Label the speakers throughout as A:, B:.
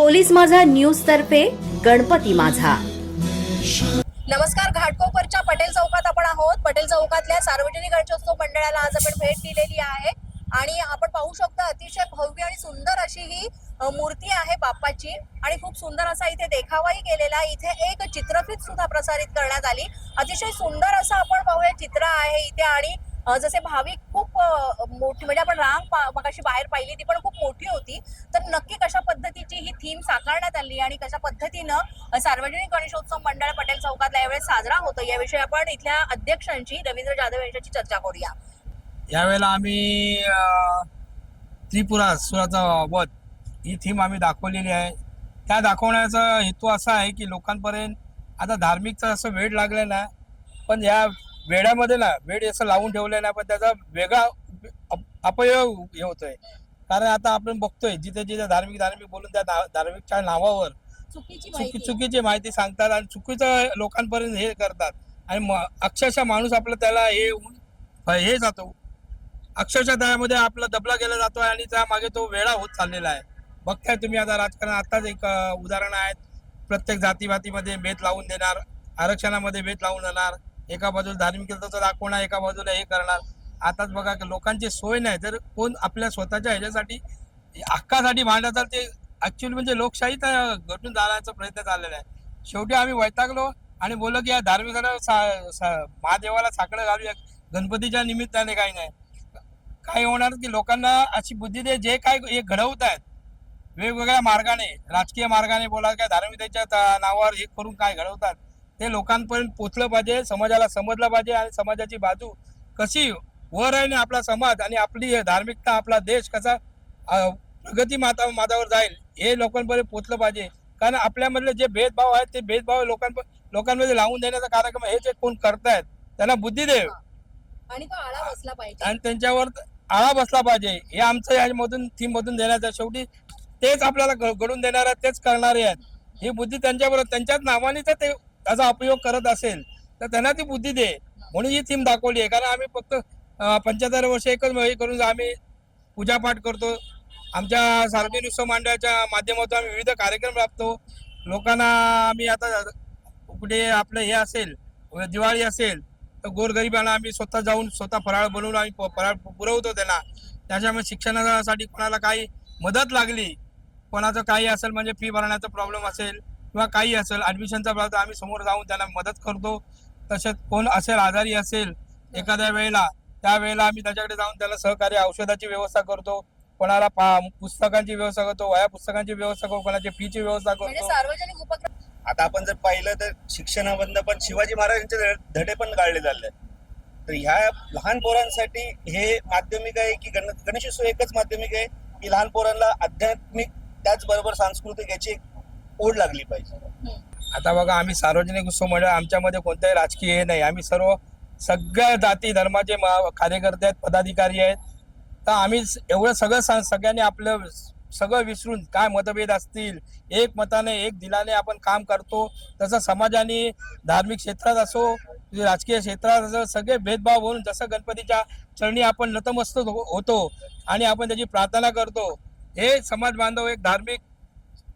A: Police माझा news तर्फे गणपती माझा.
B: नमस्कार घाटकोपरच्या पटेल चौकात आपण आहोत. पटेल चौकातल्या सार्वजनिक गणेशोत्सव मंडळाला आज आपण भेट दिलेली आहे. आणि आपण पाहू शकतो अतिशय भव्य आणि सुंदर अशी ही मूर्ती आहे बाप्पाची. आणि खूप सुंदर असा इथे देखावाही केलेला इथे एक चित्रफित सुद्धा प्रसारित करण्यात आली. अतिशय सुंदर असं आपण पाहूया चित्र आहे इथे. आणि जसे भाविक खूप मोठी म्हणजे आपण रांग पा- मगाशी बाहेर पाहिली ती पण खूप मोठी होती. तर नक्की कशा पद्धतीची ही थीम साकारण्यात आली आणि कशा पद्धतीनं सार्वजनिक गणेशोत्सव मंडळ पटेल चौकातला यावेळेस साजरा होतो याविषयी आपण इथल्या अध्यक्षांची रवींद्र जाधव यांच्याशी चर्चा करूया.
C: यावेळेला आम्ही त्रिपुरा सुराचा वध ही थीम आम्ही दाखवलेली आहे. त्या दाखवण्याचा हेतू असा आहे की लोकांपर्यंत आता धार्मिकचा असं वेळ लागलेला आहे पण या वेड्यामध्ये ना वेळ असं लावून ठेवलं ना पण त्याचा वेगळा अप- अपयोग हे होतोय. कारण आता आपण बघतोय जिथे जिथे धार्मिक धार्मिक बोलून त्या धार्मिकच्या नावावर
B: चुकीची
C: चुकी चुकीची माहिती सांगतात आणि चुकीचं लोकांपर्यंत हे करतात. आणि अक्षरशः माणूस आपलं त्याला हे हे जातो. अक्षरशः त्यामध्ये आपला दबला गेला जातो आणि त्या मागे तो वेळा होत चाललेला आहे. बघताय तुम्ही आता राजकारण आताच एक उदाहरण आहेत. प्रत्येक जातीवातीमध्ये भेद लावून देणार आरक्षणामध्ये भेद लावून देणार. एका बाजूला धार्मिकतेचं दाखवणार एका बाजूला हे करणार? आताच बघा लोकांची सोय नाही तर कोण आपल्या स्वतःच्या ह्याच्यासाठी हक्कासाठी भांडतात ते ऍक्च्युअली म्हणजे लोकशाही तर घटून जाण्याचा प्रयत्न चाललेला आहे. शेवटी आम्ही वैतागलो आणि बोललो की या धार्मिकाला सा- सा- महादेवाला साकडं घालूया. गणपतीच्या निमित्ताने काही नाही. काय होणार की लोकांना अशी बुद्धी दे जे काय हे घडवत आहेत वेगवेगळ्या मार्गाने राजकीय मार्गाने बोला काय धार्मिकतेच्या त- नावावर हे करून काय घडवतात ते लोकांपर्यंत पोचलं पाहिजे समाजाला समजलं पाहिजे आणि समाजाची बाजू कशी वर आहे ना आपला समाज आणि आपली हे धार्मिकता आपला देश कसा प्रगती माता मातावर जाईल हे लोकांपर्यंत पोचलं पाहिजे. कारण आपल्यामधले जे भेदभाव आहेत ते भेदभाव लोकांप लोकांमध्ये लावून देण्याचा कार्यक्रम हे जे कोण करतायत त्यांना बुद्धी दे
B: आणि तो आळा बसला पाहिजे.
C: आणि त्यांच्यावर आळा बसला पाहिजे. हे आमचं यामधून थीम मधून देण्याचं शेवटी तेच आपल्याला घडून देणार आहेत तेच करणारे आहेत. ही बुद्धी त्यांच्याबरोबर त्यांच्याच नावाने जर ते त्याचा उपयोग करत असेल तर त्यांना ती बुद्धी दे. म्हणून ही थीम दाखवली आहे. कारण आम्ही फक्त पंच्याहत्तर वर्ष एकच हे करून आम्ही पूजापाठ करतो. आमच्या सार्वजनिक उत्सव मंडळाच्या माध्यमातून आम्ही विविध कार्यक्रम राबतो. लोकांना आम्ही आता कुठे आपलं हे असेल दिवाळी असेल तर गोरगरिबांना आम्ही स्वतः जाऊन स्वतः फराळ बनवून आम्ही प- फराळ पुरवतो त्यांना. त्याच्यामुळे शिक्षणासाठी कोणाला काही मदत लागली कोणाचं काही असेल म्हणजे फी भरण्याचा प्रॉब्लेम असेल किंवा काही असेल ऍडमिशनचा प्रॉब्लेम आम्ही समोर जाऊन त्यांना मदत करतो. तसेच कोण असेल आजारी असेल एखाद्या वेळेला त्यावेळेला आम्ही त्याच्याकडे जाऊन त्याला सहकार्य औषधाची व्यवस्था करतो. कोणाला पा- पुस्तकांची व्यवस्था करतो वया पुस्तकांची व्यवस्था करतो कोणाची फीची व्यवस्था
B: म्हणजे
C: करतो.
B: सार्वजनिक उपक्रम
D: आता आपण जर पाहिलं तर शिक्षणामधनं पण शिवाजी महाराजांचे धड- धडे पण काढले झाले. तर ह्या लहान पोरांसाठी हे माध्यमिक आहे की गण गणेशोत्सव एकच माध्यमिक आहे. की लहान पोरांना आध्यात्मिक त्याचबरोबर सांस्कृतिक याची एक ओढ लागली पाहिजे.
C: आता बघा आम्ही सार्वजनिक उत्सव मंडळ आमच्यामध्ये कोणताही राजकीय हे नाही. आम्ही सर्व सगळ्या जाती धर्माचे मा- कार्यकर्ते आहेत पदाधिकारी आहेत. तर आम्ही एवढं सगळं सगळ्यांनी आपलं सगळं विसरून काय मतभेद असतील एक मताने एक दिलाने आपण काम करतो. तसं समाजाने धार्मिक क्षेत्रात असो राजकीय क्षेत्रात असो सगळे भेदभाव होऊन जसं गणपतीच्या चरणी आपण नतमस्तक हो- होतो आणि आपण त्याची प्रार्थना करतो हे समाज बांधव एक धार्मिक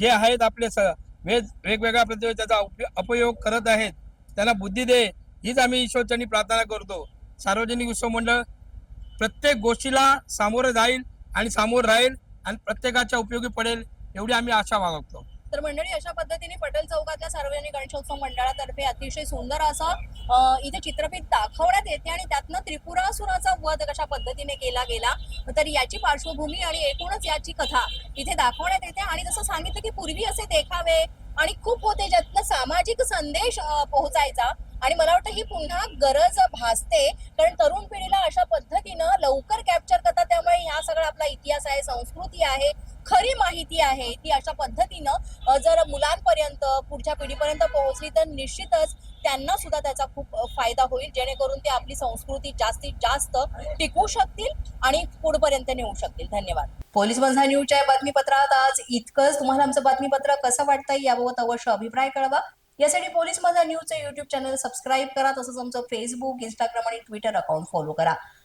C: जे आहेत आपले स वेग वेगवेगळ्या पद्धतीने त्याचा उपयोग अपयोग करत आहेत त्यांना बुद्धी दे हीच आम्ही ईश्वरचरणी प्रार्थना करतो. सार्वजनिक उत्सव मंडळ प्रत्येक गोष्टीला सामोरं जाईल आणि सामोर राहील आणि प्रत्येकाच्या उपयोगी पडेल एवढी आम्ही आशा बाळगतो.
B: तर मंडळी अशा पद्धतीने पटेल चौकातल्या सार्वजनिक गणेशोत्सव मंडळातर्फे अतिशय सुंदर असा इथे चित्रफित दाखवण्यात येते आणि त्यातनं त्रिपुरासुराचा वध कशा पद्धतीने केला गेला तर याची पार्श्वभूमी आणि एकूणच याची कथा इथे दाखवण्यात येते. आणि जसं सांगितलं की पूर्वी असे देखावे आणि खूप होते ज्यातला सामाजिक संदेश पोहोचायचा. आणि मला वाटतं ही पुन्हा गरज भासते. कारण तरुण पिढीला अशा पद्धतीनं लवकर कॅप्चर करतात. त्यामुळे ह्या सगळा आपला इतिहास आहे संस्कृती आहे. खरी माहिती आहे ती अशा पद्धतीनं जर मुलांपर्यंत पुढच्या पिढीपर्यंत पोहोचली तर निश्चितच त्यांना सुद्धा त्याचा खूप फायदा होईल जेणेकरून ते आपली संस्कृती जास्तीत जास्त टिकवू शकतील आणि पुढपर्यंत नेऊ शकतील. धन्यवाद. पोलीस बंधा न्यूजच्या या बातमीपत्रात आज इतकंच. तुम्हाला आमचं बातमीपत्र कसं वाटतंय याबाबत अवश्य अभिप्राय कळवा. यासाठी पोलीस माझा न्यूजचं युट्यूब चॅनल सबस्क्राईब करा तसंच आमचं फेसबुक इंस्टाग्राम आणि ट्विटर अकाउंट फॉलो करा.